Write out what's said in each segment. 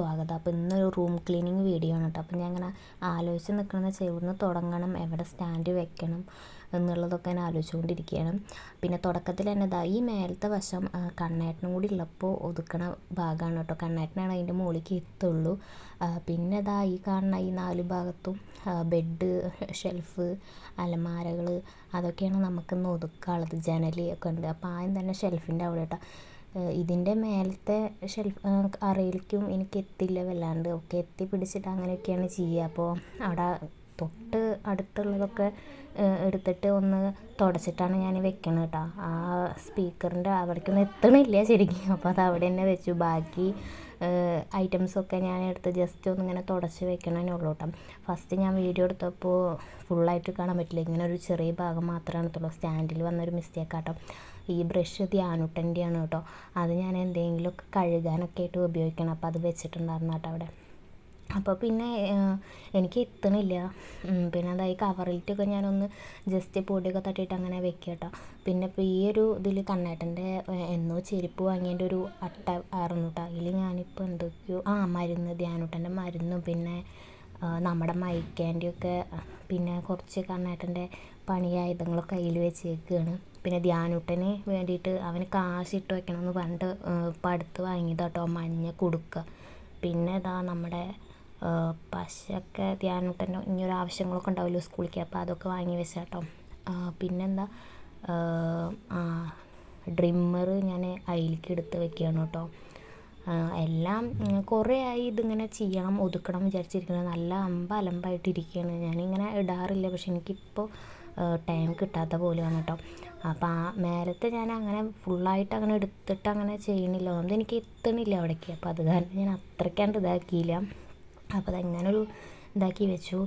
സ്വാഗതം. അപ്പോൾ ഇന്നൊരു റൂം ക്ലീനിങ് വീഡിയോ ആണ് കേട്ടോ. അപ്പോൾ ഞാൻ ഇങ്ങനെ ആലോചിച്ച് നിൽക്കുന്നത് ഇവിടുന്ന് തുടങ്ങണം? എവിടെ സ്റ്റാൻഡ് വെക്കണം? എന്നുള്ളതൊക്കെ ഞാൻ ആലോചിച്ചുകൊണ്ടിരിക്കുകയാണ്. പിന്നെ തുടക്കത്തിൽ തന്നെ ഇതാ ഈ മേലത്തെ വശം കണ്ണേട്ടനും കൂടി ഉള്ളപ്പോൾ ഒതുക്കണ ഭാഗമാണ് കേട്ടോ. കണ്ണേട്ടനാണ് അതിന്റെ മുകളിലേക്ക് എത്തുള്ളൂ. പിന്നെ ഇതാ ഈ കാണുന്ന ഈ നാല് ഭാഗത്തും ബെഡ് ഷെൽഫ് അലമാരകൾ അതൊക്കെയാണ് നമുക്കിന്ന് ഒതുക്കാനുള്ളത്. ജനൽ ഒക്കെ ഉണ്ട്. അപ്പോൾ ആദ്യം തന്നെ ഷെൽഫിന്റെ അവിടെ കേട്ടോ. ഇതിന്റെ മേലത്തെ ഷെൽഫ് അറയിലേക്കും എനിക്ക് എത്തില്ല വല്ലാണ്ട്. ഒക്കെ എത്തി പിടിച്ചിട്ട് അങ്ങനെയൊക്കെയാണ് ചെയ്യുക. അപ്പോൾ അവിടെ തൊട്ട് അടുത്തുള്ളതൊക്കെ എടുത്തിട്ട് ഒന്ന് തുടച്ചിട്ടാണ് ഞാൻ വെക്കണത് കേട്ടോ. ആ സ്പീക്കറിന്റെ അവിടേക്കൊന്നും എത്തണില്ല ശരിക്കും. അപ്പോൾ അത് അവിടെ തന്നെ വെച്ചു. ബാക്കി ഐറ്റംസൊക്കെ ഞാൻ എടുത്ത് ജസ്റ്റ് ഒന്ന് ഇങ്ങനെ തുടച്ച് വെക്കണേ ഉള്ളൂ കേട്ടോ. ഫസ്റ്റ് ഞാൻ വീഡിയോ എടുത്തപ്പോൾ ഫുള്ളായിട്ട് കാണാൻ പറ്റില്ല. ഇങ്ങനെ ഒരു ചെറിയ ഭാഗം മാത്രമാണ് എടുത്തുള്ളൂ സ്റ്റാൻഡിൽ വന്നൊരു മിസ്റ്റേക്ക് ആട്ടോ ഈ ബ്രഷ് ധ്യാനുട്ടന്റെയാണ് കേട്ടോ. അത് ഞാൻ എന്തെങ്കിലുമൊക്കെ കഴുകാനൊക്കെ ആയിട്ട് ഉപയോഗിക്കണം. അപ്പോൾ അത് വെച്ചിട്ടുണ്ടായിരുന്നു കേട്ടോ അവിടെ. അപ്പോൾ പിന്നെ എനിക്ക് എത്തണില്ല. പിന്നെ അതായത് കവറിലിട്ടൊക്കെ ഞാനൊന്ന് ജസ്റ്റ് പൊടിയൊക്കെ തട്ടിയിട്ട് അങ്ങനെ വെക്കുക കേട്ടോ. പിന്നെ ഇപ്പോൾ ഈ ഒരു ഇതിൽ കണ്ണേട്ടന്റെ എന്നോ ചെരുപ്പ് വാങ്ങിയതിന്റെ ഒരു അട്ട ആയിരുന്നു കേട്ടോ. അതിൽ ഞാനിപ്പോൾ എന്തൊക്കെയോ ആ മരുന്ന് ധ്യാനുട്ടന്റെ മരുന്നും പിന്നെ നമ്മുടെ മൈക്കാന്റെയൊക്കെ പിന്നെ കുറച്ച് കണ്ണേട്ടന്റെ പണിയായുധങ്ങളൊക്കെ അതിൽ വെച്ചേക്കാണ്. പിന്നെ ധ്യാനൂട്ടന് വേണ്ടിയിട്ട് അവന് കാശിട്ട് വെക്കണമെന്ന് പണ്ട് ഇപ്പം അടുത്ത് വാങ്ങിയതാട്ടോ മഞ്ഞ കുടുക്ക. പിന്നെ ഇതാ നമ്മുടെ പശയൊക്കെ ധ്യാനൂട്ടന്റെ ഇനിയൊരു ആവശ്യങ്ങളൊക്കെ ഉണ്ടാവുമല്ലോ സ്കൂളിലേക്ക് അപ്പോൾ അതൊക്കെ വാങ്ങി വെച്ചാട്ടോ. കേട്ടോ പിന്നെന്താ ഡ്രിമ്മർ ഞാൻ അതിലേക്ക് എടുത്ത് വെക്കുകയാണ് കേട്ടോ എല്ലാം കുറേ ആയി ഇതിങ്ങനെ ചെയ്യണം ഒതുക്കണം വിചാരിച്ചിരിക്കുന്നത് നല്ല അമ്പ അലമ്പായിട്ടിരിക്കുകയാണ് ഞാനിങ്ങനെ ഇടാറില്ല പക്ഷെ എനിക്കിപ്പോൾ ടൈം കിട്ടാത്ത പോലെയാണ് കേട്ടോ അപ്പോൾ ആ നേരത്തെ ഞാൻ അങ്ങനെ ഫുള്ളായിട്ട് അങ്ങനെ എടുത്തിട്ട് അങ്ങനെ ചെയ്യണില്ല. അതുകൊണ്ട് എനിക്ക് എത്തണില്ല അവിടേക്ക്. അപ്പോൾ അത് കാരണം ഞാൻ അത്രയ്ക്കാണ്ട് ഇതാക്കിയില്ല. അപ്പോൾ അതങ്ങനെ ഒരു ഇതാക്കി വെച്ചു.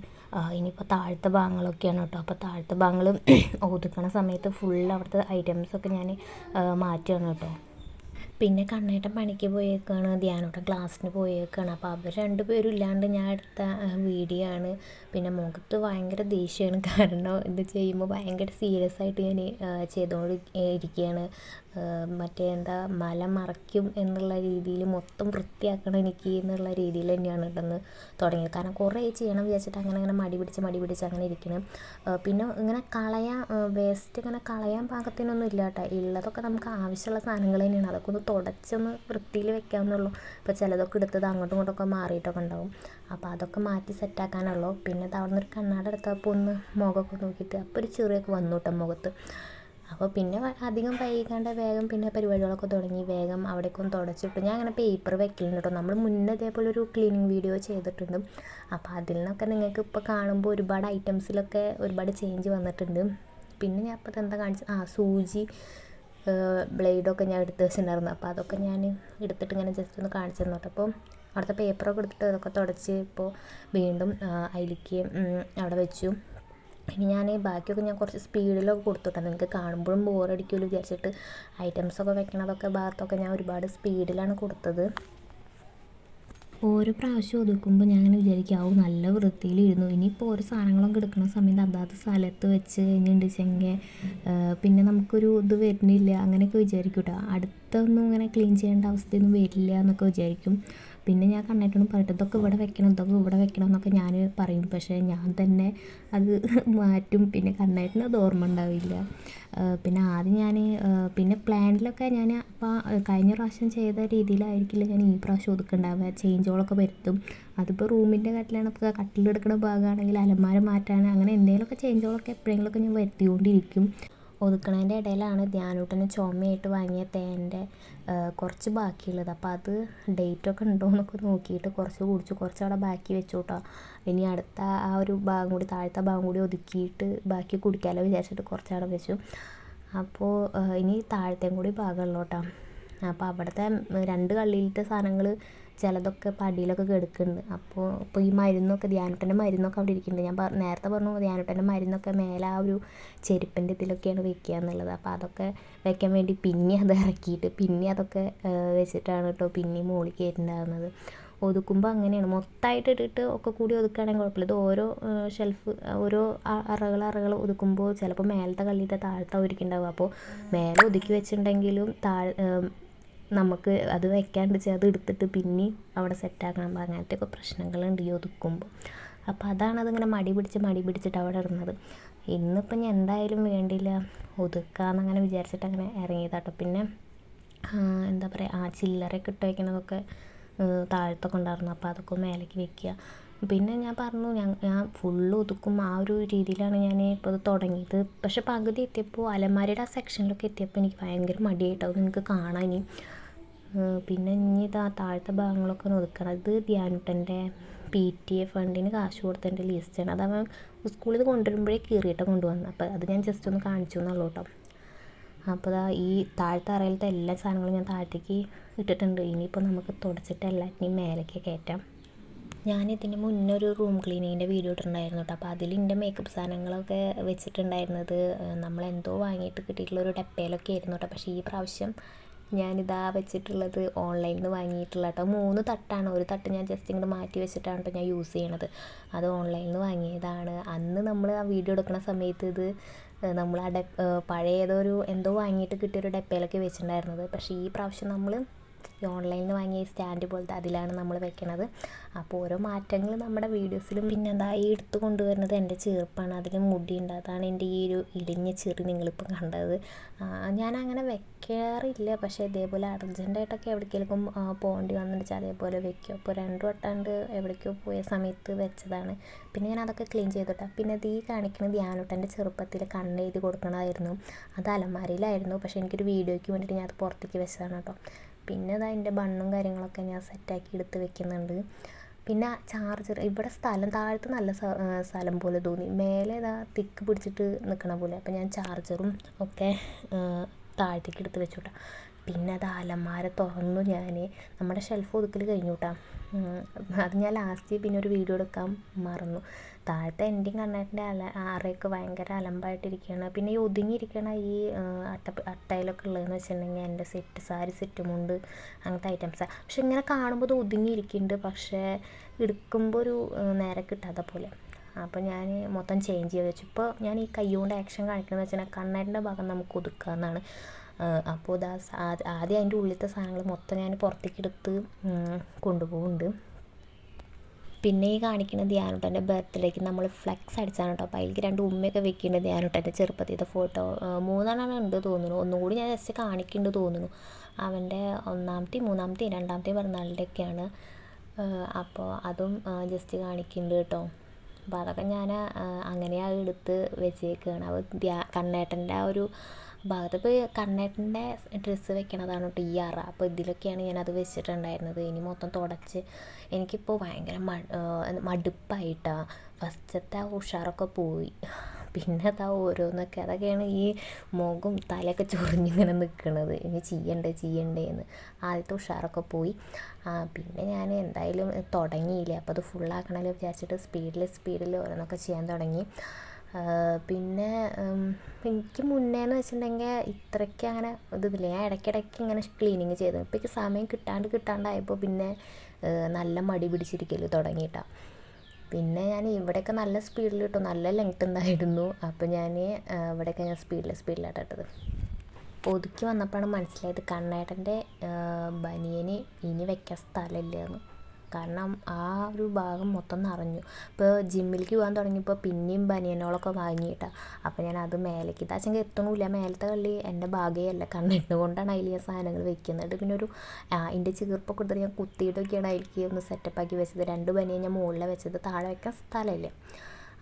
ഇനിയിപ്പോൾ താഴത്തെ ഭാഗങ്ങളൊക്കെയാണ് കേട്ടോ. അപ്പോൾ താഴത്തെ ഭാഗങ്ങൾ ഒതുക്കണ സമയത്ത് ഫുൾ അവിടുത്തെ ഐറ്റംസൊക്കെ ഞാൻ മാറ്റുകയാണ് കേട്ടോ. പിന്നെ കണ്ണേട്ടൻ പണിക്ക് പോയേക്കാണ് ധ്യാനോട്ടൻ ക്ലാസ്സിന് പോയേക്കാണ്. അപ്പോൾ അവർ രണ്ടുപേരും ഇല്ലാണ്ട് ഞാൻ എടുത്ത വീഡിയോ ആണ്. പിന്നെ മുഖത്ത് ഭയങ്കര ദേഷ്യമാണ് കാരണം ഇത് ചെയ്യുമ്പോൾ ഭയങ്കര സീരിയസ് ആയിട്ട് ഞാൻ ചെയ്തുകൊണ്ട് ഇരിക്കുകയാണ് മറ്റേ എന്താ മല മറയ്ക്കും എന്നുള്ള രീതിയിൽ മൊത്തം വൃത്തിയാക്കണം എനിക്ക് എന്നുള്ള രീതിയിൽ തന്നെയാണ് ഇട്ടെന്ന് തുടങ്ങിയത്. കാരണം കുറേ ചെയ്യണം വിചാരിച്ചിട്ട് അങ്ങനെ അങ്ങനെ മടി പിടിച്ച് മടി പിടിച്ച് അങ്ങനെ ഇരിക്കണം. പിന്നെ ഇങ്ങനെ കളയാൻ വേസ്റ്റ് ഇങ്ങനെ കളയാൻ പാകത്തിനൊന്നും ഇല്ല കേട്ടോ ഉള്ളതൊക്കെ നമുക്ക് ആവശ്യമുള്ള സാധനങ്ങൾ തന്നെയാണ്. അതൊക്കെ ഒന്ന് തുടച്ചൊന്ന് വൃത്തിയിൽ വെക്കാമെന്നുള്ളൂ ഇപ്പോൾ ചിലതൊക്കെ എടുത്തത് അങ്ങോട്ടും ഇങ്ങോട്ടൊക്കെ മാറിയിട്ടൊക്കെ ഉണ്ടാവും. അപ്പോൾ അതൊക്കെ മാറ്റി സെറ്റാക്കാനുള്ളൂ പിന്നെ അവിടെ നിന്ന് ഒരു കണ്ണാട എടുത്തപ്പോൾ ഒന്ന് മുഖമൊക്കെ നോക്കിയിട്ട് അപ്പോൾ ഒരു ചെറിയൊക്കെ വന്നു കേട്ടോ മുഖത്ത്. അപ്പോൾ പിന്നെ അധികം വൈകാണ്ട് വേഗം പിന്നെ പരിപാടികളൊക്കെ തുടങ്ങി വേഗം അവിടേക്ക് ഒന്ന് തുടച്ചിട്ടു ഞാൻ അങ്ങനെ പേപ്പർ വെക്കലുണ്ട് കേട്ടോ. നമ്മൾ മുന്നേ ഇതേപോലെ ഒരു ക്ലീനിങ് വീഡിയോ ചെയ്തിട്ടുണ്ട്. അപ്പോൾ അതിൽ നിന്നൊക്കെ നിങ്ങൾക്ക് ഇപ്പോൾ കാണുമ്പോൾ ഒരുപാട് ഐറ്റംസിലൊക്കെ ഒരുപാട് ചേഞ്ച് വന്നിട്ടുണ്ട്. പിന്നെ ഞാൻ അപ്പോൾ എന്താ കാണിച്ചത്? ആ സൂചി ബ്ലേഡൊക്കെ ഞാൻ എടുത്ത് വെച്ചിട്ടുണ്ടായിരുന്നു. അപ്പോൾ അതൊക്കെ ഞാൻ എടുത്തിട്ട് ഇങ്ങനെ ജസ്റ്റ് ഒന്ന് കാണിച്ചു തന്നു അപ്പോൾ അവിടുത്തെ പേപ്പറൊക്കെ എടുത്തിട്ട് അതൊക്കെ തുടച്ച് ഇപ്പോൾ വീണ്ടും അയിലേക്ക് അവിടെ വെച്ചു. ഇനി ഞാൻ ബാക്കിയൊക്കെ ഞാൻ കുറച്ച് സ്പീഡിലൊക്കെ കൊടുത്തുട്ടോ നിങ്ങൾക്ക് കാണുമ്പോഴും ബോറടിക്കുമല്ലോ വിചാരിച്ചിട്ട്. ഐറ്റംസൊക്കെ വെക്കണതൊക്കെ ഭാഗത്തൊക്കെ ഞാൻ ഒരുപാട് സ്പീഡിലാണ് കൊടുത്തത്. ഓരോ പ്രാവശ്യം ഒതുക്കുമ്പോൾ ഞാൻ അങ്ങനെ വിചാരിക്കും ആവും നല്ല വൃത്തിയിലിരുന്നു. ഇനിയിപ്പോൾ ഓരോ സാധനങ്ങളൊക്കെ എടുക്കുന്ന സമയത്ത് അതാത് സ്ഥലത്ത് വെച്ച് കഴിഞ്ഞിട്ടുണ്ടെങ്കിൽ പിന്നെ നമുക്കൊരു ഇത് വരുന്നില്ല. അങ്ങനെയൊക്കെ വിചാരിക്കും കേട്ടോ അടുത്തൊന്നും ഇങ്ങനെ ക്ലീൻ ചെയ്യേണ്ട അവസ്ഥയൊന്നും വരില്ല എന്നൊക്കെ വിചാരിക്കും. പിന്നെ ഞാൻ കണ്ണേട്ടനും പറയട്ടെ ഇതൊക്കെ ഇവിടെ വെക്കണം ഇതൊക്കെ ഇവിടെ വെക്കണം എന്നൊക്കെ ഞാൻ പറയും. പക്ഷേ ഞാൻ തന്നെ അത് മാറ്റും. പിന്നെ കണ്ണേട്ടന് അത് ഓർമ്മ ഉണ്ടാവില്ല. പിന്നെ ആദ്യം ഞാൻ പിന്നെ പ്ലാനിലൊക്കെ ഞാൻ അപ്പോൾ കഴിഞ്ഞ പ്രാവശ്യം ചെയ്ത രീതിയിലായിരിക്കില്ല ഞാൻ ഈ പ്രാവശ്യം ഒതുക്കുണ്ടാവുക. ചേഞ്ചുകളൊക്കെ വരുത്തും. അതിപ്പോൾ റൂമിന്റെ കട്ടിലാണ്. ഇപ്പോൾ കട്ടിലെടുക്കുന്ന ഭാഗമാണെങ്കിൽ അലമാര മാറ്റാൻ അങ്ങനെ എന്തെങ്കിലുമൊക്കെ ചേഞ്ചുകളൊക്കെ എപ്പോഴെങ്കിലുമൊക്കെ ഞാൻ വരുത്തിക്കൊണ്ടിരിക്കും. ഒതുക്കണതിന്റെ ഇടയിലാണ് ധ്യാനൂട്ടന് ചുമയായിട്ട് വാങ്ങിയ തേന്റെ കുറച്ച് ബാക്കിയുള്ളത്. അപ്പോൾ അത് ഡേറ്റൊക്കെ ഉണ്ടോ എന്നൊക്കെ നോക്കിയിട്ട് കുറച്ച് കുടിച്ചു. കുറച്ച് അവിടെ ബാക്കി വെച്ചു കേട്ടോ ഇനി അടുത്ത ആ ഒരു ഭാഗം കൂടി താഴത്തെ ഭാഗം കൂടി ഒതുക്കിയിട്ട് ബാക്കി കുടിക്കാമല്ലോ വിചാരിച്ചിട്ട് കുറച്ച് അവിടെ വെച്ചു അപ്പോൾ ഇനി താഴത്തെയും കൂടി ഭാഗമുള്ളൂ കേട്ടോ അപ്പോൾ അവിടുത്തെ രണ്ട് കള്ളിയിലത്തെ സാധനങ്ങൾ ചിലതൊക്കെ പടിയിലൊക്കെ കിടക്കുന്നുണ്ട്. അപ്പോൾ ഇപ്പോൾ ഈ മരുന്നൊക്കെ ധ്യാനട്ടന്റെ മരുന്നൊക്കെ അവിടെ ഇരിക്കുന്നുണ്ട്. ഞാൻ പറഞ്ഞു നേരത്തെ പറഞ്ഞു ധ്യാനട്ടന്റെ മരുന്നൊക്കെ മേലെ ആ ഒരു ചെരുപ്പിന്റെ ഇതിലൊക്കെയാണ് വെക്കുക എന്നുള്ളത്. അപ്പോൾ അതൊക്കെ വെക്കാൻ വേണ്ടി പിന്നെ അത് ഇറക്കിയിട്ട് പിന്നെ അതൊക്കെ വെച്ചിട്ടാണ് കേട്ടോ പിന്നെ മുകളിൽ കയറ്റുണ്ടാകുന്നത് ഒതുക്കുമ്പോൾ അങ്ങനെയാണ്. മൊത്തമായിട്ട് ഇട്ടിട്ട് ഒക്കെ കൂടി ഒതുക്കുകയാണെങ്കിൽ കുഴപ്പമില്ല. ഇത് ഓരോ ഷെൽഫ് ഓരോ അറകൾ അറകൾ ഒതുക്കുമ്പോൾ ചിലപ്പോൾ മേലത്തെ കള്ളിയിട്ട് താഴത്തെ ഒരുക്കുണ്ടാവും അപ്പോൾ മേലെ ഒതുക്കി വെച്ചിട്ടുണ്ടെങ്കിലും താഴെ നമുക്ക് അത് വെക്കാണ്ട് അത് എടുത്തിട്ട് പിന്നെ അവിടെ സെറ്റാക്കണം അങ്ങനത്തെയൊക്കെ പ്രശ്നങ്ങളുണ്ട് ഈ ഒതുക്കുമ്പോൾ അപ്പോൾ അതാണ് അതിങ്ങനെ മടി പിടിച്ച് മടി പിടിച്ചിട്ട് അവിടെ ഇടുന്നത്. ഇന്നിപ്പം ഞാൻ എന്തായാലും വേണ്ടില്ല ഒതുക്കാമെന്നങ്ങനെ വിചാരിച്ചിട്ട് അങ്ങനെ ഇറങ്ങിയതാട്ടോ പിന്നെ എന്താ പറയുക ആ ചില്ലറയൊക്കെ ഇട്ട് വയ്ക്കുന്നതൊക്കെ താഴത്തൊക്കെ ഉണ്ടായിരുന്നു. അപ്പോൾ അതൊക്കെ മേലേക്ക് വെക്കുക. പിന്നെ ഞാൻ പറഞ്ഞു ഞാൻ ഞാൻ ഫുള്ള് ഒതുക്കും ആ ഒരു രീതിയിലാണ് ഞാൻ ഇപ്പോൾ ഇത് തുടങ്ങിയത്. പക്ഷെ പകുതി എത്തിയപ്പോൾ അലമാരയുടെ ആ സെക്ഷനിലൊക്കെ എത്തിയപ്പോൾ എനിക്ക് ഭയങ്കര മടിയായിട്ടാവും. അത് നിങ്ങൾക്ക് കാണാൻ ഇനി. പിന്നെ ഇനി ഇതാ താഴത്തെ ഭാഗങ്ങളൊക്കെ ഒന്ന് ഒതുക്കണം. ഇത് ധ്യാനുട്ടന്റെ പി ടി എ ഫണ്ടിന് കാശ് കൊടുത്തതിന്റെ ലിസ്റ്റാണ്. അത് അവൻ സ്കൂളിൽ നിന്ന് കൊണ്ടുവരുമ്പോഴേ കീറിയിട്ട് കൊണ്ടുവന്നു. അപ്പോൾ അത് ഞാൻ ജസ്റ്റ് ഒന്ന് കാണിച്ചു എന്നുള്ളൂ കേട്ടോ അപ്പോൾ ദാ ഈ താഴത്തെ അറയിലത്തെ എല്ലാ സാധനങ്ങളും ഞാൻ താഴത്തേക്ക് ഇട്ടിട്ടുണ്ട്. ഇനിയിപ്പോൾ നമുക്ക് തുടച്ചിട്ട് എല്ലാറ്റിനെയും മേലേക്ക് കയറ്റാം. ഞാൻ ഇതിന് മുന്നേ ഒരു റൂം ക്ലീനിങ്ങിന്റെ വീഡിയോ ഇട്ടിട്ടുണ്ടായിരുന്നു കേട്ടോ അപ്പോൾ അതിൽ എന്റെ മേക്കപ്പ് സാധനങ്ങളൊക്കെ വെച്ചിട്ടുണ്ടായിരുന്നത് നമ്മളെന്തോ വാങ്ങിയിട്ട് കിട്ടിയിട്ടുള്ള ഒരു ഡപ്പയിലൊക്കെ ആയിരുന്നു കേട്ടോ പക്ഷേ ഈ പ്രാവശ്യം ഞാനിതാ വെച്ചിട്ടുള്ളത് ഓൺലൈനിൽ നിന്ന് വാങ്ങിയിട്ടുള്ള കേട്ടോ മൂന്ന് തട്ടാണ്. ഒരു തട്ട് ഞാൻ ജസ്റ്റ് ഇങ്ങോട്ട് മാറ്റി വെച്ചിട്ടാണ് കേട്ടോ ഞാൻ യൂസ് ചെയ്യണത്. അത് ഓൺലൈനിൽ നിന്ന് വാങ്ങിയതാണ്. അന്ന് നമ്മൾ ആ വീഡിയോ എടുക്കുന്ന സമയത്ത് ഇത് നമ്മൾ ആ ഡെ പഴയ ഏതോ ഒരു എന്തോ വാങ്ങിയിട്ട് കിട്ടിയൊരു ഡപ്പയിലൊക്കെ വെച്ചിട്ടുണ്ടായിരുന്നത്. പക്ഷേ ഈ പ്രാവശ്യം നമ്മൾ ഈ ഓൺലൈനിൽ നിന്ന് വാങ്ങിയ സ്റ്റാൻഡ് പോലത്തെ അതിലാണ് നമ്മൾ വെക്കണത്. അപ്പോൾ ഓരോ മാറ്റങ്ങൾ നമ്മുടെ വീഡിയോസിലും പിന്നെ എന്താ ഈ എടുത്ത് കൊണ്ടുവരുന്നത് എന്റെ ചെറുപ്പാണ്. അതിൽ മുടിയുണ്ട് അതാണ് എന്റെ ഈ ഒരു ഇടിഞ്ഞ ചെറി നിങ്ങളിപ്പോൾ കണ്ടത്. ഞാൻ അങ്ങനെ വെക്കാറില്ല. പക്ഷേ ഇതേപോലെ അർജന്റായിട്ടൊക്കെ എവിടേക്കെങ്കിലും പോകേണ്ടി വന്നിട്ട് അതേപോലെ വെക്കും. അപ്പോൾ രണ്ടു വട്ടാണ്ട് എവിടേക്കോ പോയ സമയത്ത് വെച്ചതാണ്. പിന്നെ ഞാൻ അതൊക്കെ ക്ലീൻ ചെയ്തിട്ടാ. പിന്നെ ഇത് ഈ കാണിക്കുന്നത് ധ്യാനോട്ടന്റെ ചെറുപ്പത്തിൽ കണ്ണെഴുതി കൊടുക്കണമായിരുന്നു അത് അലമാരയിലായിരുന്നു. പക്ഷേ എനിക്കൊരു വീഡിയോയ്ക്ക് വേണ്ടിയിട്ട് ഞാൻ അത് പുറത്തേക്ക് വെച്ചതാണ് കേട്ടോ. പിന്നെ ദാ അതിന്റെ ബണ്ണും കാര്യങ്ങളൊക്കെ ഞാൻ സെറ്റാക്കി എടുത്ത് വെക്കുന്നുണ്ട്. പിന്നെ ചാർജർ ഇവിടെ സ്ഥലം താഴത്ത് നല്ല സ്ഥലം പോലെ തോന്നി. മേലെ ഇതാ തിക്ക് പിടിച്ചിട്ട് നിൽക്കണ പോലെ. അപ്പം ഞാൻ ചാർജറും ഒക്കെ താഴത്തേക്ക് എടുത്ത് വെച്ചു കേട്ടോ പിന്നെ അത് അലമാര തുറന്നു ഞാൻ നമ്മുടെ ഷെൽഫ് ഒതുക്കൽ കഴിഞ്ഞു കേട്ടോ അത് ഞാൻ ലാസ്റ്റ് പിന്നെ ഒരു വീഡിയോ എടുക്കാൻ മറന്നു. താഴത്തെ എൻഡിങ് കണ്ണേട്ടന്റെ അല അറയൊക്കെ ഭയങ്കര അലമ്പായിട്ടിരിക്കുകയാണ് പിന്നെ ഈ ഒതുങ്ങിയിരിക്കണ ഈ അട്ട അട്ടയിലൊക്കെ ഉള്ളതെന്ന് വെച്ചിട്ടുണ്ടെങ്കിൽ എന്റെ സെറ്റ് സാരി സെറ്റ് മുണ്ട് അങ്ങനത്തെ ഐറ്റംസാണ് പക്ഷെ ഇങ്ങനെ കാണുമ്പോൾ അത് ഒതുങ്ങിയിരിക്കുന്നുണ്ട്. പക്ഷേ എടുക്കുമ്പോൾ ഒരു നേരെ കിട്ടാത്ത പോലെ. അപ്പോൾ ഞാൻ മൊത്തം ചേഞ്ച് ചെയ്ത് വെച്ചു. ഇപ്പോൾ ഞാൻ ഈ കൈ ആക്ഷൻ കാണിക്കുന്നത് വെച്ചാൽ കണ്ണേട്ടന്റെ ഭാഗം നമുക്ക് ഒതുക്കാമെന്നാണ് അപ്പോൾ ഇതാ ആദ്യം അതിന്റെ ഉള്ളിലത്തെ സാധനങ്ങൾ മൊത്തം ഞാൻ പുറത്തേക്ക് എടുത്ത് കൊണ്ടുപോകുന്നുണ്ട് പിന്നെ ഈ കാണിക്കുന്ന ധ്യാനുട്ടന്റെ ബർത്ത്ഡേക്ക് നമ്മൾ ഫ്ലെക്സ് അടിച്ചാണ് കേട്ടോ. അപ്പോൾ അതിലേക്ക് രണ്ട് ഉമ്മയൊക്കെ വെക്കുന്നുണ്ട് ധ്യാനുട്ടന്റെ ചെറുപ്പത്തിന്റെ ഫോട്ടോ മൂന്നെണ്ണം ഉണ്ട് തോന്നുന്നു? ഒന്നുകൂടി ഞാൻ ജസ്റ്റ് കാണിക്കുന്നുണ്ട് തോന്നുന്നു. അവന്റെ ഒന്നാമത്തെയും മൂന്നാമത്തെയും രണ്ടാമത്തെയും പിറന്നാളിന്റെയൊക്കെയാണ്. അപ്പോൾ അതും ജസ്റ്റ് കാണിക്കുന്നുണ്ട് കേട്ടോ. അപ്പോൾ അതൊക്കെ ഞാൻ അങ്ങനെയാണ് എടുത്ത് വെച്ചേക്കുകയാണ് അപ്പോൾ കണ്ണേട്ടന്റെ ആ ഒരു ഭാഗത്ത് ഇപ്പോൾ കണ്ണേട്ടന്റെ ഡ്രസ്സ് വെക്കണതാണ് കേട്ടോ ഈ അറ അപ്പോൾ ഇതിലൊക്കെയാണ് ഞാനത് വെച്ചിട്ടുണ്ടായിരുന്നത്. ഇനി മൊത്തം തുടച്ച് എനിക്കിപ്പോൾ ഭയങ്കര മടുപ്പായിട്ടാണ് ഫസ്റ്റത്തെ ആ ഉഷാറൊക്കെ പോയി. പിന്നെ അതാ ഓരോന്നൊക്കെ അതൊക്കെയാണ് ഈ മുഖം തലയൊക്കെ ചൊറിഞ്ഞിങ്ങനെ നിൽക്കുന്നത് ഇനി ചെയ്യണ്ടേ ചെയ്യണ്ടേ എന്ന് ആദ്യത്തെ ഉഷാറൊക്കെ പോയി. പിന്നെ ഞാൻ എന്തായാലും തുടങ്ങിയില്ലേ. അപ്പോൾ അത് ഫുള്ളാക്കണമല്ലോ വിചാരിച്ചിട്ട് സ്പീഡിൽ സ്പീഡിൽ ഓരോന്നൊക്കെ ചെയ്യാൻ തുടങ്ങി. പിന്നെ എനിക്ക് മുന്നേന്ന് വെച്ചിട്ടുണ്ടെങ്കിൽ ഇത്രയ്ക്ക് അങ്ങനെ ഇതില്ല ഞാൻ ഇടയ്ക്കിടയ്ക്ക് ഇങ്ങനെ ക്ലീനിങ് ചെയ്തു. ഇപ്പം എനിക്ക് സമയം കിട്ടാണ്ട് കിട്ടാണ്ടായപ്പോൾ പിന്നെ നല്ല മടി പിടിച്ചിരിക്കൽ തുടങ്ങിയിട്ടാണ് പിന്നെ ഞാൻ ഇവിടെയൊക്കെ നല്ല സ്പീഡിൽ കിട്ടും നല്ല ലെങ്ത് ഉണ്ടായിരുന്നു അപ്പോൾ ഞാൻ ഇവിടെയൊക്കെ ഞാൻ സ്പീഡിൽ സ്പീഡിലായിട്ട് ഇട്ടത്. ഒതുക്കി വന്നപ്പോഴാണ് മനസ്സിലായത് കണ്ണേട്ടന്റെ ബനിയന് ഇനി വെക്കാൻ സ്ഥലമില്ല കാരണം ആ ഒരു ഭാഗം മൊത്തം നിറഞ്ഞു. ഇപ്പോൾ ജിമ്മിലേക്ക് പോകാൻ തുടങ്ങിയപ്പോൾ പിന്നെയും ബനിയനുകളൊക്കെ വാങ്ങിയിട്ടാണ് അപ്പോൾ ഞാൻ അത് മേലേക്ക് ഇതാച്ചെങ്കിൽ എത്തണില്ല. മേലത്തെ കള്ളി എന്റെ ഭാഗ്യമല്ല കണ്ണിട്ട് കൊണ്ടാണ് അതിൽ ഞാൻ സാധനങ്ങൾ വെക്കുന്നത്? പിന്നെ ഒരു അതിന്റെ ചീർപ്പൊക്കെ കൊടുത്തിട്ട് ഞാൻ കുത്തിയിട്ടൊക്കെയാണ് അതിലേക്ക് ഒന്ന് സെറ്റപ്പാക്കി വെച്ചത്. രണ്ട് ബനിയൻ ഞാൻ മുകളിൽ വെച്ചത്. താഴെ വെക്കാൻ സ്ഥലമില്ല.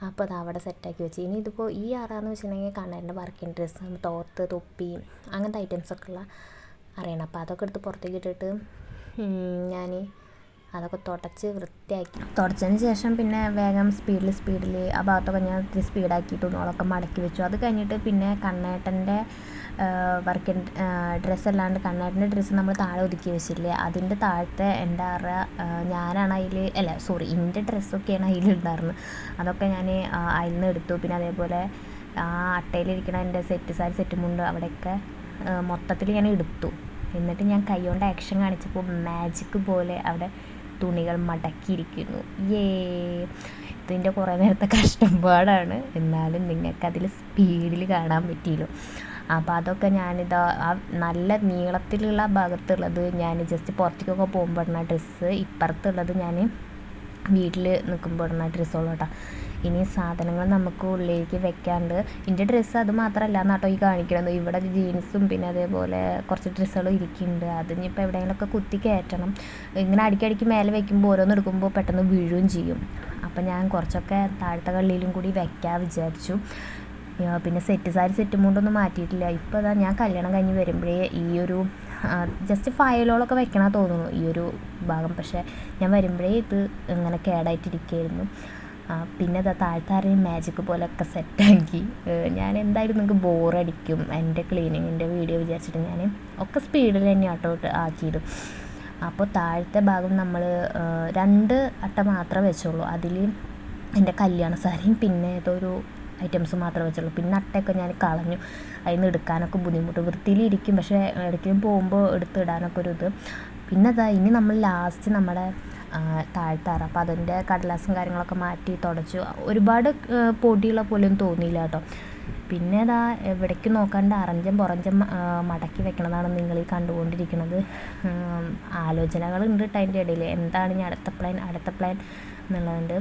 അപ്പോൾ അത് അവിടെ സെറ്റാക്കി വെച്ച്. ഇനി ഇതിപ്പോൾ ഈ ആറാന്ന് വെച്ചിട്ടുണ്ടെങ്കിൽ കണ്ണേന്റെ വർക്കിംഗ് ഡ്രസ്സ് തോർത്ത് തൊപ്പി അങ്ങനത്തെ ഐറ്റംസൊക്കെ ഉള്ള അറിയണം. അപ്പോൾ അതൊക്കെ എടുത്ത് പുറത്തേക്ക് ഇട്ടിട്ട് ഞാൻ അതൊക്കെ തുടച്ച് വൃത്തിയാക്കി. തുടച്ചതിന് ശേഷം പിന്നെ വേഗം സ്പീഡിൽ സ്പീഡിൽ ആ ഭാഗത്തൊക്കെ ഞാൻ ഇത്തിരി സ്പീഡാക്കി തുണികളൊക്കെ മടക്കി വെച്ചു. അത് കഴിഞ്ഞിട്ട് പിന്നെ കണ്ണേട്ടന്റെ വർക്ക് ഡ്രസ്സ് അല്ലാണ്ട് കണ്ണേട്ടന്റെ ഡ്രസ്സ് നമ്മൾ താഴെ ഒതുക്കി വെച്ചില്ലേ? അതിന്റെ താഴത്തെ എന്റെ അറ ഞാനാണ് അതിൽ അല്ല സോറി എന്റെ ഡ്രസ്സൊക്കെയാണ് അതിലുണ്ടായിരുന്നത് അതൊക്കെ ഞാൻ അതിൽ നിന്ന് എടുത്തു. പിന്നെ അതേപോലെ ആ അട്ടയിലിരിക്കണ എന്റെ സെറ്റ് സാരി സെറ്റ് മുണ്ട് അവിടെയൊക്കെ മൊത്തത്തിൽ ഞാൻ എടുത്തു. എന്നിട്ട് ഞാൻ കൈ കൊണ്ട് ആക്ഷൻ കാണിച്ചപ്പോൾ മാജിക് പോലെ അവിടെ തുണികൾ മടക്കിയിരിക്കുന്നു. ഏ ഇതിന്റെ കുറേ നേരത്തെ കഷ്ടപ്പാടാണ് എന്നാലും നിങ്ങൾക്കതിൽ സ്പീഡിൽ കാണാൻ പറ്റിയല്ലോ. അപ്പോൾ അതൊക്കെ ഞാനിതാ ആ നല്ല നീളത്തിലുള്ള ഭാഗത്തുള്ളത് ഞാൻ ജസ്റ്റ് പുറത്തേക്കൊക്കെ പോകുമ്പോൾ ഡ്രസ്സ് ഇപ്പുറത്തുള്ളത് ഞാൻ വീട്ടിൽ നിൽക്കുമ്പോൾ ഇടുന്ന ഡ്രസ്സുള്ളൂ കേട്ടോ. ഇനി സാധനങ്ങൾ നമുക്ക് ഉള്ളിലേക്ക് വെക്കാണ്ട്. എന്റെ ഡ്രസ്സ് അത് മാത്രമല്ല എന്നാട്ടോ ഈ കാണിക്കണത്. ഇവിടെ ജീൻസും പിന്നെ അതേപോലെ കുറച്ച് ഡ്രസ്സുകളും ഇരിക്കുന്നുണ്ട് അത് ഇനിയിപ്പോൾ എവിടെയെങ്കിലുമൊക്കെ കുത്തി കയറ്റണം. ഇങ്ങനെ അടിക്കടിക്ക് മേലെ വെക്കുമ്പോൾ ഓരോന്ന് എടുക്കുമ്പോൾ പെട്ടെന്ന് വീഴുകയും ചെയ്യും. അപ്പം ഞാൻ കുറച്ചൊക്കെ താഴത്തെ കള്ളിയിലും കൂടി വെക്കാൻ വിചാരിച്ചു. പിന്നെ സെറ്റ് സാരി സെറ്റ് മുണ്ടൊന്നും മാറ്റിയിട്ടില്ല. ഇപ്പോൾ അതാ ഞാൻ കല്യാണം കഴിഞ്ഞ് വരുമ്പോഴേ ഈ ഒരു ജസ്റ്റ് ഫയലുകളൊക്കെ വെക്കണമെന്ന് തോന്നുന്നു ഈ ഒരു ഭാഗം. പക്ഷേ ഞാൻ വരുമ്പോഴേ ഇത് ഇങ്ങനെ കേടായിട്ടിരിക്കുകയായിരുന്നു പിന്നെ അതാ താഴത്തെ ആരെയും മാജിക് പോലെയൊക്കെ സെറ്റാക്കി ഞാൻ എന്തായാലും നിങ്ങൾക്ക് ബോറടിക്കും എന്റെ ക്ലീനിങ്ങിന്റെ വീഡിയോ വിചാരിച്ചിട്ട് ഞാൻ ഒക്കെ സ്പീഡിൽ തന്നെ ആട്ടോ ആക്കിയത് അപ്പോൾ താഴത്തെ ഭാഗം നമ്മൾ രണ്ട് അട്ട മാത്രമേ വെച്ചുള്ളൂ അതിൽ എന്റെ കല്യാണ സാരിയും പിന്നെ ഏതോ ഒരു ഐറ്റംസ് മാത്രമേ വെച്ചുള്ളൂ പിന്നെ അട്ടയൊക്കെ ഞാൻ കളഞ്ഞു. അതിൽ നിന്ന് എടുക്കാനൊക്കെ ബുദ്ധിമുട്ട്. വൃത്തിയിലിരിക്കും പക്ഷേ ഇടയ്ക്കും പോകുമ്പോൾ എടുത്തിടാനൊക്കെ ഒരു ഇത്. പിന്നെ അതാ ഇനി നമ്മൾ ലാസ്റ്റ് നമ്മുടെ താഴ്ത്താറ്. അപ്പോൾ അതിന്റെ കടലാസും കാര്യങ്ങളൊക്കെ മാറ്റി തുടച്ചു. ഒരുപാട് പൊടിയുള്ള പോലെയൊന്നും തോന്നിയില്ല കേട്ടോ. പിന്നെ അതാ എവിടേക്ക് നോക്കാണ്ട് അറഞ്ചം പുറഞ്ചം മടക്കി വെക്കണതാണ് നിങ്ങൾ ഈ കണ്ടുകൊണ്ടിരിക്കുന്നത് ആലോചനകളുണ്ട് കേട്ടോ അതിന്റെ ഇടയിൽ എന്താണ് ഇനി അടുത്ത പ്ലാൻ അടുത്ത പ്ലാൻ എന്നുള്ളതുണ്ട്.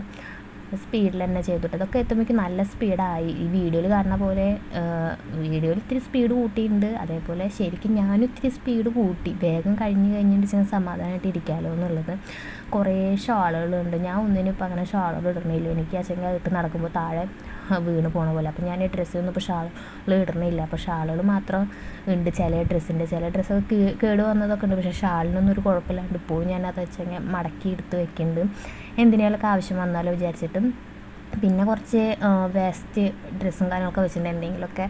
സ്പീഡിൽ തന്നെ ചെയ്തിട്ട്. ഇതൊക്കെ എത്തുമ്പോഴേക്കും നല്ല സ്പീഡായി. ഈ വീഡിയോയിൽ കാണുന്ന പോലെ വീഡിയോയിൽ ഇത്തിരി സ്പീഡ് കൂട്ടിയിട്ടുണ്ട്. അതേപോലെ ശരിക്കും ഞാനും ഇത്തിരി സ്പീഡ് കൂട്ടി. വേഗം കഴിഞ്ഞ് കഴിഞ്ഞിട്ട് സമാധാനമായിട്ട് ഇരിക്കാമല്ലോ എന്നുള്ളത് കുറേ ഷാളുകളുണ്ട്. ഞാൻ ഒന്നിനും ഇപ്പം അങ്ങനെ ഷാളുകൾ ഇടണില്ല എനിക്ക് അച്ഛൻ ഇട്ട് നടക്കുമ്പോൾ താഴെ വീണ് പോണ പോലെ. അപ്പം ഞാൻ ഈ ഡ്രസ്സൊന്നും ഇപ്പോൾ ഷാളുകൾ ഇടണില്ല. അപ്പോൾ ഷാളുകൾ മാത്രം ഉണ്ട് ചില ഡ്രസ്സിന്റെ ചില ഡ്രസ്സൊക്കെ കേട് വന്നതൊക്കെ ഉണ്ട് പക്ഷേ ഷാളിനൊന്നും ഒരു കുഴപ്പമില്ലാണ്ട് ഇപ്പോഴും ഞാൻ അത് വെച്ചാൽ മടക്കി എടുത്ത് വെക്കുന്നുണ്ട് എന്തിനേലൊക്കെ ആവശ്യം വന്നാലോ വിചാരിച്ചിട്ടും. പിന്നെ കുറച്ച് വേസ്റ്റ് ഡ്രസ്സും കാര്യങ്ങളൊക്കെ വെച്ചിട്ടുണ്ട്. എന്തെങ്കിലുമൊക്കെ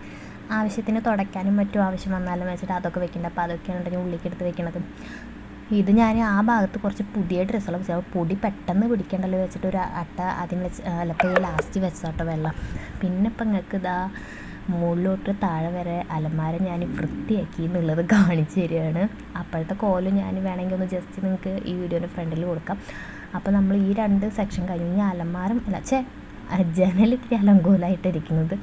ആവശ്യത്തിന് തുടയ്ക്കാനും മറ്റും ആവശ്യം വന്നാലും വെച്ചിട്ട് അതൊക്കെ വെക്കുന്നുണ്ട് അപ്പോൾ അതൊക്കെയാണ് ഉള്ളിലേക്ക് എടുത്ത് വെക്കണത്. ഇത് ഞാൻ ആ ഭാഗത്ത് കുറച്ച് പുതിയ ഡ്രസ്സുകൾ അപ്പോൾ പൊടി പെട്ടെന്ന് പിടിക്കണ്ടല്ലോ വെച്ചിട്ട് ഒരു അട്ട അതിന് വെച്ച് അല്ലപ്പോൾ ലാസ്റ്റ് വെച്ചോട്ടോ വെള്ളം. പിന്നെ ഇപ്പം നിങ്ങൾക്ക് ഇതാ മുകളിലോട്ട് താഴെ വരെ അലമാര ഞാൻ വൃത്തിയാക്കി എന്നുള്ളത് കാണിച്ചു തരികയാണ്. അപ്പോഴത്തെ കോലും ഞാൻ വേണമെങ്കിൽ ഒന്ന് ജസ്റ്റ് നിങ്ങൾക്ക് ഈ വീഡിയോന്റെ ഫ്രണ്ടിൽ കൊടുക്കാം. അപ്പോൾ നമ്മൾ ഈ രണ്ട് സെക്ഷൻ കഴിഞ്ഞ് ഇനി അലമാരം അല്ല ചേ ജനൽ ഇത്തിരി അലങ്കോലമായിട്ടിരിക്കുന്നത്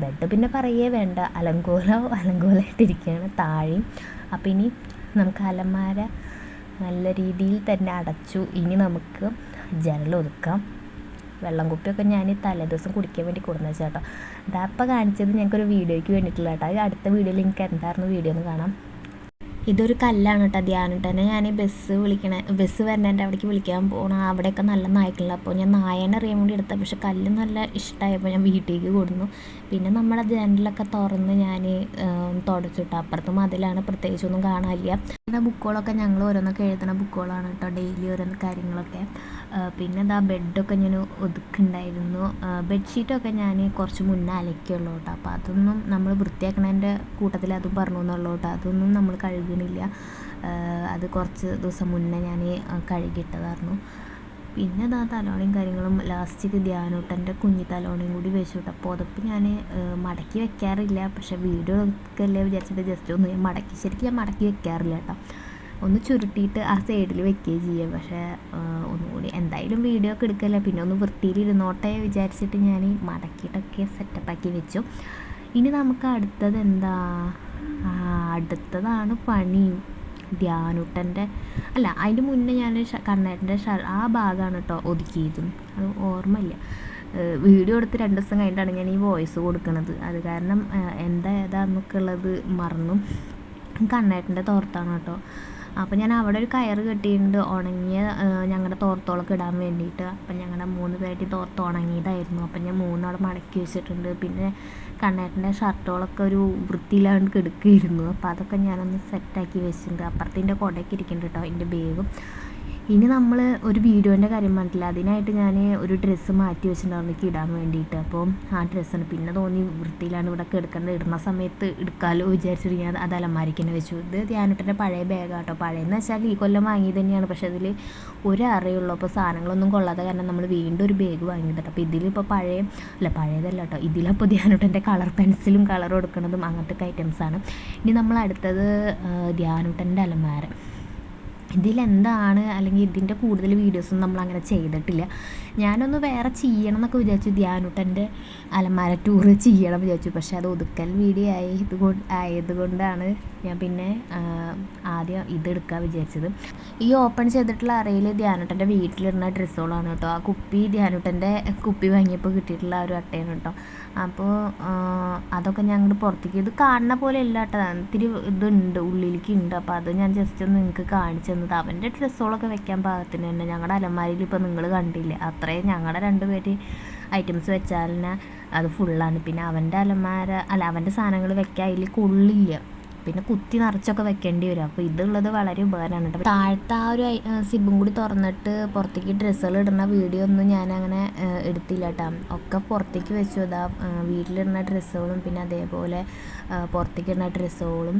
ബെഡ് പിന്നെ പറയേ വേണ്ട. അലങ്കോലോ അലങ്കോലമായിട്ടിരിക്കുകയാണ് താഴെയും. അപ്പം ഇനി നമുക്ക് അലമാര നല്ല രീതിയിൽ തന്നെ അടച്ചു. ഇനി നമുക്ക് ജനൽ ഒതുക്കാം. വെള്ളം കുപ്പിയൊക്കെ ഞാൻ തലേ ദിവസം കുടിക്കാൻ വേണ്ടി കൊടുന്നു വെച്ചാട്ടോ ഇതാപ്പോൾ കാണിച്ചത് ഞങ്ങൾക്കൊരു വീഡിയോയ്ക്ക് വേണ്ടിയിട്ടുള്ള കേട്ടോ അത് അടുത്ത വീഡിയോയിൽ എനിക്ക് എന്തായിരുന്നു വീഡിയോ എന്ന് കാണാം. ഇതൊരു കല്ലാണ് കേട്ടോ ധ്യാനം തന്നെ ഞാൻ ബസ് വിളിക്കണ ബസ് വരണേന്റെ അവിടേക്ക് വിളിക്കാൻ പോകണം അവിടെയൊക്കെ നല്ല നായ്ക്കളുണ്ട് അപ്പോൾ ഞാൻ നായനെ അറിയാൻ വേണ്ടി എടുത്ത പക്ഷെ കല്ല് നല്ല ഇഷ്ടമായപ്പോൾ ഞാൻ വീട്ടിലേക്ക് കൊടുന്നു. പിന്നെ നമ്മുടെ ജനലൊക്കെ തുറന്ന് ഞാൻ തുടച്ചിട്ടു അപ്പുറത്ത് മതിലാണ് പ്രത്യേകിച്ചൊന്നും കാണാനില്ല. ബുക്കുകളൊക്കെ ഞങ്ങൾ ഓരോന്നൊക്കെ എഴുതുന്ന ബുക്കുകളാണ് കേട്ടോ ഡെയിലി ഓരോന്ന് കാര്യങ്ങളൊക്കെ. പിന്നെ എന്താ ബെഡൊക്കെ ഞാൻ ഒതുക്കുന്നുണ്ടായിരുന്നു. ബെഡ്ഷീറ്റൊക്കെ ഞാൻ കുറച്ച് മുന്നേ അലക്കിയുള്ളൂ കേട്ടോ അപ്പോൾ അതൊന്നും നമ്മൾ വൃത്തിയാക്കണതിന്റെ കൂട്ടത്തിൽ അതും പറഞ്ഞു എന്നുള്ളൂ കേട്ടോ അതൊന്നും നമ്മൾ കഴുകണില്ല. അത് കുറച്ച് ദിവസം മുന്നേ ഞാൻ കഴുകിയിട്ടതായിരുന്നു. പിന്നെ ഇതാ തലോണിയും കാര്യങ്ങളും ലാസ്റ്റിക്ക് ധ്യാനൂട്ടന്റെ കുഞ്ഞി തലോണിയും കൂടി വെച്ചു കേട്ടോ പുതപ്പ് ഞാൻ മടക്കി വെക്കാറില്ല. പക്ഷേ വീഡിയോ ഒക്കെ അല്ലേ വിചാരിച്ചിട്ട് ജസ്റ്റ് ഒന്ന് മടക്കി ശരിക്കും ഞാൻ മടക്കി വെക്കാറില്ല കേട്ടോ. ഒന്ന് ചുരുട്ടിയിട്ട് ആ സൈഡിൽ വെക്കുകയും ചെയ്യുക പക്ഷേ ഒന്നുകൂടി എന്തായാലും വീഡിയോ ഒക്കെ എടുക്കല്ല? പിന്നെ ഒന്ന് വൃത്തിയിൽ ഇരുന്നോട്ടെ വിചാരിച്ചിട്ട് ഞാൻ മടക്കിയിട്ടൊക്കെ സെറ്റപ്പാക്കി വെച്ചു. ഇനി നമുക്ക് അടുത്തത് എന്താ? അടുത്തതാണ് പണി. ധ്യാനുട്ടന്റെ അല്ല അതിന്റെ മുന്നേ ഞാൻ കണ്ണേട്ടന്റെ ആ ഭാഗമാണ് കേട്ടോ ഒതുക്കിയതും. അത് ഓർമ്മയില്ല. വീഡിയോ എടുത്ത് രണ്ട് ദിവസം കഴിഞ്ഞിട്ടാണ് ഞാൻ ഈ വോയിസ് കൊടുക്കുന്നത് അത് കാരണം എന്താ ഏതാന്നൊക്കെ ഉള്ളത് മറന്നു. കണ്ണേട്ടന്റെ തോർത്താണ് കേട്ടോ അപ്പോൾ ഞാൻ അവിടെ ഒരു കയറ് കെട്ടിയിട്ടുണ്ട്. ഉണങ്ങിയ ഞങ്ങളുടെ തോർത്തോളൊക്കെ ഇടാൻ വേണ്ടിയിട്ട്. അപ്പം ഞങ്ങളുടെ മൂന്ന് പേരുടെ തോർത്ത് ഉണങ്ങിയതായിരുന്നു. അപ്പം ഞാൻ മൂന്നവിടെ മടക്കി വെച്ചിട്ടുണ്ട്. പിന്നെ കണ്ണേട്ടന്റെ ഷർട്ടുകളൊക്കെ ഒരു വൃത്തിയിലാണ്ട് കിടക്കുകയായിരുന്നു അപ്പോൾ അതൊക്കെ ഞാനൊന്ന് സെറ്റാക്കി വെച്ചിട്ടുണ്ട്. അപ്പുറത്തിന്റെ കുടയൊക്കെ ഇരിക്കുന്നുണ്ട് കേട്ടോ എന്റെ ബാഗും ഇനി നമ്മൾ ഒരു വീഡിയോന്റെ കാര്യം പറഞ്ഞില്ല അതിനായിട്ട് ഞാൻ ഒരു ഡ്രസ്സ് മാറ്റി വെച്ചിട്ടുണ്ടായിരുന്നു ഇടാൻ വേണ്ടിയിട്ട്. അപ്പോൾ ആ ഡ്രസ്സാണ് പിന്നെ തോന്നി വൃത്തിയിലാണ് ഇവിടെ എടുക്കേണ്ടത് ഇടുന്ന സമയത്ത് എടുക്കാമല്ലോ വിചാരിച്ചിട്ട് ഞാൻ അത് അലമാരിക്കന്നെ വെച്ചു. ഇത് ധ്യാനട്ടന്റെ പഴയ ബാഗാട്ടോ പഴയെന്ന് വെച്ചാൽ ഈ കൊല്ലം വാങ്ങിയത് തന്നെയാണ്. പക്ഷെ അതിൽ ഒരു അറിയുള്ളൂ അപ്പോൾ സാധനങ്ങളൊന്നും കൊള്ളാതെ കാരണം നമ്മൾ വീണ്ടും ഒരു ബാഗ് വാങ്ങിയിട്ടുണ്ട് അപ്പോൾ ഇതിലിപ്പോൾ പഴയ അല്ല പഴയതല്ല കേട്ടോ. ഇതിലപ്പോൾ ധ്യാനുട്ടന്റെ കളർ പെൻസിലും കളർ കൊടുക്കുന്നതും അങ്ങനത്തെ ഐറ്റംസാണ് ഇനി നമ്മൾ അടുത്തത് ധ്യാനുട്ടന്റെ അലമാര. ഇതിലെന്താണ് അല്ലെങ്കിൽ ഇതിന്റെ കൂടുതൽ വീഡിയോസൊന്നും നമ്മൾ അങ്ങനെ ചെയ്തിട്ടില്ല. ഞാനൊന്ന് വേറെ ചെയ്യണം എന്നൊക്കെ വിചാരിച്ചു. ധ്യാനുട്ടന്റെ അലമാര ടൂറ് ചെയ്യണം വിചാരിച്ചു. പക്ഷേ അത് ഒതുക്കൽ വീഡിയോ ആയി. ഇത് ആയതുകൊണ്ടാണ് ഞാൻ പിന്നെ ആദ്യം ഇതെടുക്കാൻ വിചാരിച്ചത്. ഈ ഓപ്പൺ ചെയ്തിട്ടുള്ള അറയിൽ ധ്യാനുട്ടന്റെ വീട്ടിലിരുന്ന ഡ്രസ്സുകളാണ് കേട്ടോ. ആ കുപ്പി ധ്യാനുട്ടന്റെ കുപ്പി വാങ്ങിയപ്പോൾ കിട്ടിയിട്ടുള്ള ഒരു അട്ടയാണ് കേട്ടോ. അപ്പോൾ അതൊക്കെ ഞാൻ അങ്ങോട്ട് പുറത്തേക്ക് ഇത് കാണുന്ന പോലെ അല്ല കേട്ടോ. ഇത്തിരി ഇതുണ്ട് ഉള്ളിലേക്ക് ഉണ്ട്. അപ്പോൾ അത് ഞാൻ ജസ്റ്റ് ഒന്ന് നിങ്ങൾക്ക് കാണിച്ചു തന്നത്. അവന്റെ ഡ്രസ്സുകളൊക്കെ വെക്കാൻ പാകത്തിന് തന്നെ. ഞങ്ങളുടെ അലമാരിയിൽ ഇപ്പോൾ നിങ്ങൾ കണ്ടില്ലേ? അത്രയും ഞങ്ങളുടെ രണ്ട് പേര് ഐറ്റംസ് വെച്ചാൽ അത് ഫുള്ളാണ് പിന്നെ അവന്റെ അലമാര അല്ല അവന്റെ സാധനങ്ങൾ വെക്കാൻ അതിൽ കൊള്ളില്ല. പിന്നെ കുത്തി നിറച്ചൊക്കെ വെക്കേണ്ടി വരും. അപ്പോൾ ഇതുള്ളത് വളരെ ഉപകാരമാണ് കേട്ടോ. താഴത്തെ ആ ഒരു സിബും കൂടി തുറന്നിട്ട് പുറത്തേക്ക് ഡ്രസ്സുകൾ ഇടുന്ന വീഡിയോ ഒന്നും ഞാൻ അങ്ങനെ എടുത്തില്ല കേട്ടോ. ഒക്കെ പുറത്തേക്ക് വെച്ചു. അതാ വീട്ടിലിടുന്ന ഡ്രസ്സുകളും പിന്നെ അതേപോലെ പുറത്തേക്ക് ഇടുന്ന ഡ്രസ്സുകളും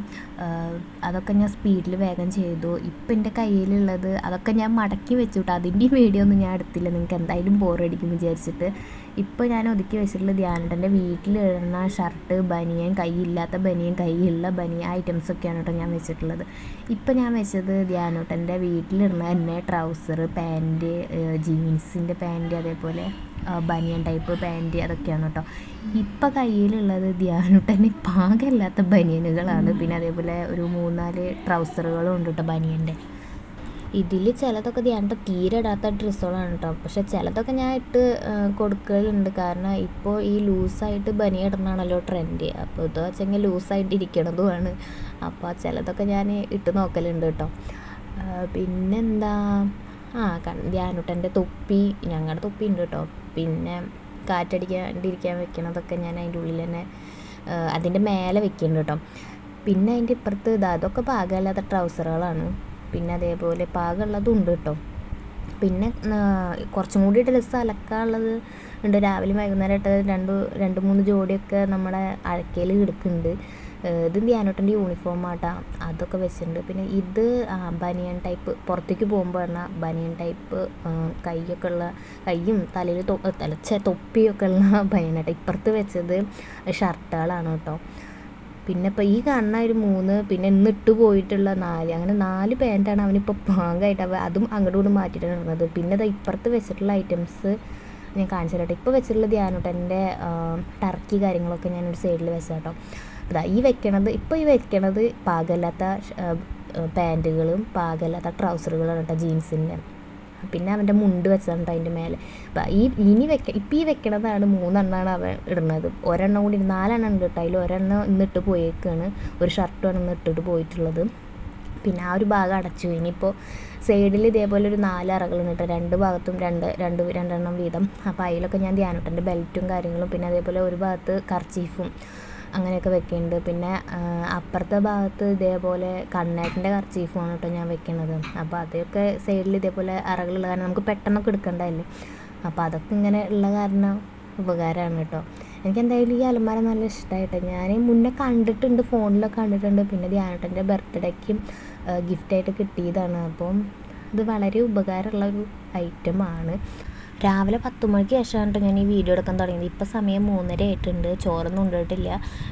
അതൊക്കെ ഞാൻ സ്പീഡിൽ വേഗം ചെയ്തു. ഇപ്പം എന്റെ കയ്യിലുള്ളത് അതൊക്കെ ഞാൻ മടക്കി വെച്ചു കേട്ടോ. അതിന്റെ വീഡിയോ ഒന്നും ഞാൻ എടുത്തില്ല. നിങ്ങൾക്ക് എന്തായാലും ബോറടിക്കും വിചാരിച്ചിട്ട്. ഇപ്പോൾ ഞാൻ ഒതുക്കി വെച്ചിട്ടുള്ള ധ്യാനട്ടന്റെ വീട്ടിലിടുന്ന ഷർട്ട് ബനിയൻ കൈയില്ലാത്ത ബനിയൻ കൈയുള്ള ബനിയൻ ഐറ്റംസൊക്കെയാണ് കേട്ടോ ഞാൻ വെച്ചിട്ടുള്ളത്. ഇപ്പം ഞാൻ വെച്ചത് ധ്യാനോട്ടന്റെ വീട്ടിലിടുന്ന എന്നെ ട്രൗസർ പാന്റ് ജീൻസിന്റെ പാന്റ് അതേപോലെ ബനിയൻ ടൈപ്പ് പാന്റ് അതൊക്കെയാണ് കേട്ടോ ഇപ്പം കയ്യിലുള്ളത് ധ്യാനുട്ടന് പാകമില്ലാത്ത ബനിയനുകളാണ് പിന്നെ അതേപോലെ ഒരു മൂന്നാൽ ട്രൗസറുകളും ഉണ്ട് കേട്ടോ ബനിയന്റെ ഇതിൽ ചിലതൊക്കെ ധ്യാനത്തെ തീരെ ഇടാത്ത ഡ്രസ്സുകളാണ് കേട്ടോ പക്ഷെ ചിലതൊക്കെ ഞാൻ ഇട്ട് കൊടുക്കലുണ്ട്. കാരണം ഇപ്പോൾ ഈ ലൂസായിട്ട് ബനി ഇടുന്നതാണല്ലോ ട്രെൻഡ്. അപ്പോൾ ഇത് വെച്ചെങ്കിൽ ലൂസായിട്ട് ഇരിക്കണതുമാണ്. അപ്പോൾ ചിലതൊക്കെ ഞാൻ ഇട്ട് നോക്കലുണ്ട് കേട്ടോ പിന്നെന്താ? ആ ധ്യാനുട്ടന്റെ തൊപ്പി. ഞങ്ങളുടെ തൊപ്പി ഉണ്ട് കേട്ടോ പിന്നെ കാറ്റടിക്കാണ്ടിരിക്കാൻ വെക്കണതൊക്കെ ഞാൻ അതിന്റെ ഉള്ളിൽ തന്നെ അതിന്റെ മേലെ വെക്കുന്നുണ്ട് കേട്ടോ പിന്നെ അതിന്റെ ഇപ്പുറത്ത് ഇതാ അതൊക്കെ പാകമല്ലാത്ത ട്രൗസറുകളാണ്. പിന്നെ അതേപോലെ പാകമുള്ളതും ഉണ്ട് കേട്ടോ പിന്നെ കുറച്ചും കൂടി ഡ്രസ്സ് അലക്കാനുള്ളത് ഉണ്ട് രാവിലെ വൈകുന്നേരം ഇട്ട് രണ്ട് രണ്ട് മൂന്ന് ജോഡിയൊക്കെ നമ്മുടെ അഴക്കയിൽ കിടക്കുന്നുണ്ട്. ഇത് ധ്യാനോട്ടന്റെ യൂണിഫോം ആട്ടാ. അതൊക്കെ വെച്ചിട്ടുണ്ട്. പിന്നെ ഇത് ബനിയൻ ടൈപ്പ്. പുറത്തേക്ക് പോകുമ്പോൾ പറഞ്ഞാൽ ബനിയൻ ടൈപ്പ് കൈയൊക്കെ ഉള്ള കൈയും തലയിൽ തലച്ച തൊപ്പിയൊക്കെ ഉള്ള ബനിയനായിട്ട് ഇപ്പുറത്ത് വെച്ചത് ഷർട്ടുകളാണ് കേട്ടോ. പിന്നെ ഇപ്പോൾ ഈ കാണുന്ന ഒരു മൂന്ന് പിന്നെ ഇന്ന് ഇട്ട് പോയിട്ടുള്ള നാല് അങ്ങനെ നാല് പാന്റാണ് അവനിപ്പോൾ പാങ്ങായിട്ട് അവ അതും അങ്ങോട്ടും ഇങ്ങോട്ടും മാറ്റിയിട്ടാണ് ഇടുന്നത്. പിന്നെ അത് ഇപ്പുറത്ത് വെച്ചിട്ടുള്ള ഐറ്റംസ് ഞാൻ കാണിച്ചു ഇപ്പോൾ വെച്ചിട്ടുള്ള എന്റെ ടർക്കി കാര്യങ്ങളൊക്കെ ഞാൻ ഒരു സൈഡിൽ വെച്ചാട്ടോ അതാ ഈ വെക്കണത് ഇപ്പോൾ ഈ വെക്കണത് പാകമില്ലാത്ത പാന്റുകളും പാകമില്ലാത്ത ട്രൗസറുകളാണ് കേട്ടോ ജീൻസിന്റെ പിന്നെ അവന്റെ മുണ്ട് വെച്ചിട്ടുണ്ട് അതിന്റെ മേലെ. ഈ ഇനി വെക്ക ഇപ്പം ഈ വെക്കണതാണ് മൂന്നെണ്ണമാണ് അവൻ ഇടുന്നത്. ഒരെണ്ണം കൂടി നാലെണ്ണം ഉണ്ട് കേട്ടോ. അതിൽ ഒരെണ്ണം ഇന്നിട്ട് പോയേക്കാണ്. ഒരു ഷർട്ടുമാണ് ഇന്ന് ഇട്ടിട്ട് പോയിട്ടുള്ളത്. പിന്നെ ആ ഒരു ഭാഗം അടച്ചു. ഇനിയിപ്പോൾ സൈഡിൽ ഇതേപോലെ ഒരു നാല് അറകളുണ്ട് നിന്നിട്ട് രണ്ട് ഭാഗത്തും രണ്ട് രണ്ട് രണ്ടെണ്ണം വീതം. അപ്പോൾ അതിലൊക്കെ ഞാൻ ധ്യാനോട്ടന്റെ ബെൽറ്റും കാര്യങ്ങളും പിന്നെ അതേപോലെ ഒരു ഭാഗത്ത് കർച്ചീഫും അങ്ങനെയൊക്കെ വെക്കുന്നുണ്ട് പിന്നെ അപ്പുറത്തെ ഭാഗത്ത് ഇതേപോലെ കണ്ണേറ്റിന്റെ കർച്ചീഫാണ് കേട്ടോ ഞാൻ വെക്കുന്നത് അപ്പോൾ അതൊക്കെ സൈഡിൽ ഇതേപോലെ അറകളുള്ള കാരണം നമുക്ക് പെട്ടെന്നൊക്കെ എടുക്കേണ്ടതല്ലേ? അപ്പോൾ അതൊക്കെ ഇങ്ങനെ ഉള്ള കാരണം ഉപകാരമാണ് കേട്ടോ. എനിക്ക് എന്തായാലും ഈ അലമാര നല്ല ഇഷ്ടമായിട്ടോ. ഞാൻ മുന്നേ കണ്ടിട്ടുണ്ട് ഫോണിലൊക്കെ കണ്ടിട്ടുണ്ട്. പിന്നെ ധ്യാനട്ടന്റെ ബർത്ത്ഡേക്കും ഗിഫ്റ്റായിട്ട് കിട്ടിയതാണ്. അപ്പം ഇത് വളരെ ഉപകാരമുള്ള ഒരു ഐറ്റമാണ്. രാവിലെ പത്ത് മണിക്ക് ശേഷമാണ് ഞാൻ ഈ വീഡിയോ എടുക്കാൻ തുടങ്ങിയത്. ഇപ്പോൾ സമയം മൂന്നര ആയിട്ടുണ്ട്. ചോറൊന്നും ഉണ്ടായിട്ടില്ല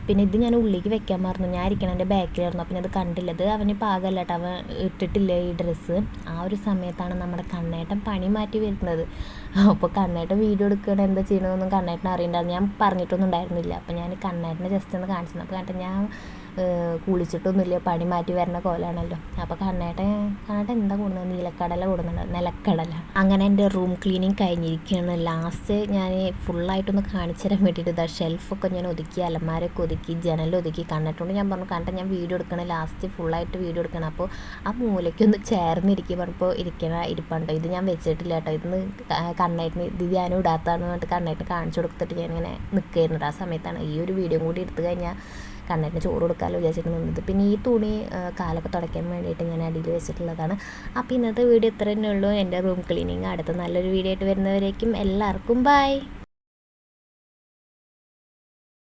പിന്നെ ഇത് ഞാൻ ഉള്ളിലേക്ക് വെക്കാൻ മറന്നു. ഞാൻ ഇരിക്കണതിന്റെ ബാക്കിലായിരുന്നു. അപ്പം അത് കണ്ടില്ലത് അവന് പാകമല്ല കേട്ടോ അവൻ ഇട്ടിട്ടില്ല ഈ ഡ്രസ്സ് ആ ഒരു സമയത്താണ് നമ്മുടെ കണ്ണേട്ടൻ പണി മാറ്റി വരുന്നത്. അപ്പോൾ കണ്ണേട്ടൻ വീഡിയോ എടുക്കണം എന്താ ചെയ്യണമെന്നൊന്നും കണ്ണേട്ടൻ അറിയണ്ടായിരുന്നു. ഞാൻ പറഞ്ഞിട്ടൊന്നും ഉണ്ടായിരുന്നില്ല. അപ്പോൾ ഞാൻ കണ്ണേട്ടനെ ജസ്റ്റ് ഒന്ന് കാണിച്ചു അപ്പോൾ കണ്ടിട്ട് ഞാൻ കുളിച്ചിട്ടൊന്നുമില്ല. പണി മാറ്റി വരുന്ന കോലാണല്ലോ. അപ്പോൾ കണ്ണേട്ടൻ കണ്ണേട്ടൻ എന്താ കൂടുന്നത് നീലക്കടല കൂടുന്നുണ്ട് നിലക്കടല. അങ്ങനെ എന്റെ റൂം ക്ലീനിങ് കഴിഞ്ഞിരിക്കുകയാണ്. ലാസ്റ്റ് ഞാൻ ഫുള്ളായിട്ടൊന്ന് കാണിച്ചു തരാൻ വേണ്ടിയിട്ട് ഇതാ ഷെൽഫൊക്കെ ഞാൻ ഒതുക്കി അലമാരൊക്കെ ഒതുക്കി ജനലൊതുക്കി കണ്ടിട്ടുണ്ട് ഞാൻ പറഞ്ഞു കണ്ട ഞാൻ വീഡിയോ എടുക്കണം. ലാസ്റ്റ് ഫുള്ളായിട്ട് വീഡിയോ എടുക്കണം. അപ്പോൾ ആ മൂലയ്ക്കൊന്ന് ചേർന്നിരിക്കുക പറഞ്ഞപ്പോൾ ഇരിക്കണ ഇരിപ്പുണ്ടോ. ഇത് ഞാൻ വെച്ചിട്ടില്ല കേട്ടോ. ഇതൊന്ന് കണ്ണേട്ടിന് ഇത് ഞാനും ഇടാത്തതാണ് പറഞ്ഞിട്ട് കണ്ണേട്ടിന് കാണിച്ചു കൊടുത്തിട്ട് ഞാനിങ്ങനെ നിൽക്കുകയായിരുന്നു. ആ സമയത്താണ് ഈ ഒരു വീഡിയോ കൂടി എടുത്തു കഴിഞ്ഞാൽ കണ്ണേട്ടിന് ചോറ് കൊടുക്കാമല്ലോ വിചാരിച്ചിട്ട് നിന്നത്. പിന്നെ ഈ തുണി കാലൊക്കെ തുടയ്ക്കാൻ വേണ്ടിയിട്ട് ഞാൻ അടിയിൽ വെച്ചിട്ടുള്ളതാണ്. അപ്പോൾ ഇന്നത്തെ വീഡിയോ ഇത്ര തന്നെ ഉള്ളൂ. എന്റെ റൂം ക്ലീനിങ് അടുത്ത നല്ലൊരു വീഡിയോ ആയിട്ട് വരുന്നവരേക്കും എല്ലാവർക്കും ബൈ